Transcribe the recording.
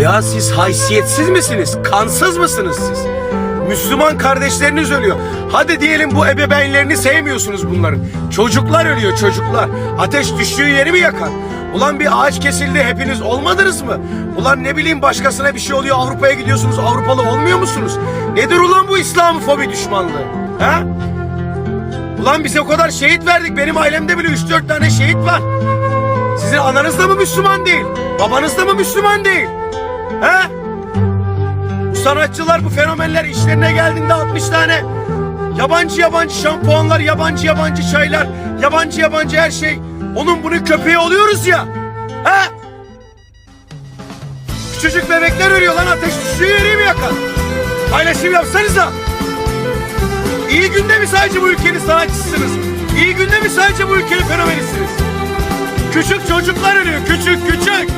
Ya siz haysiyetsiz misiniz? Kansız mısınız siz? Müslüman kardeşleriniz ölüyor. Hadi diyelim bu ebeveynlerini sevmiyorsunuz bunların. Çocuklar ölüyor çocuklar. Ateş düştüğü yeri mi yakar? Ulan bir ağaç kesildi hepiniz olmadınız mı? Ulan ne bileyim başkasına bir şey oluyor Avrupa'ya gidiyorsunuz Avrupalı olmuyor musunuz? Nedir ulan bu İslamofobi düşmanlığı? Ha? Ulan bize o kadar şehit verdik. Benim ailemde bile 3-4 tane şehit var. Sizin ananız da mı Müslüman değil? Babanız da mı Müslüman değil? Sanatçılar, bu fenomenler işlerine geldiğinde 60 tane yabancı yabancı şampuanlar, yabancı yabancı çaylar, yabancı yabancı her şey. Onun bunun köpeği oluyoruz ya. He? Küçücük bebekler ölüyor lan ateş düştüğü yeri mi yakar? Paylaşım yapsanıza. İyi günde mi sadece bu ülkenin sanatçısınız? İyi günde mi sadece bu ülkenin fenomenisiniz? Küçük çocuklar ölüyor, küçük küçük.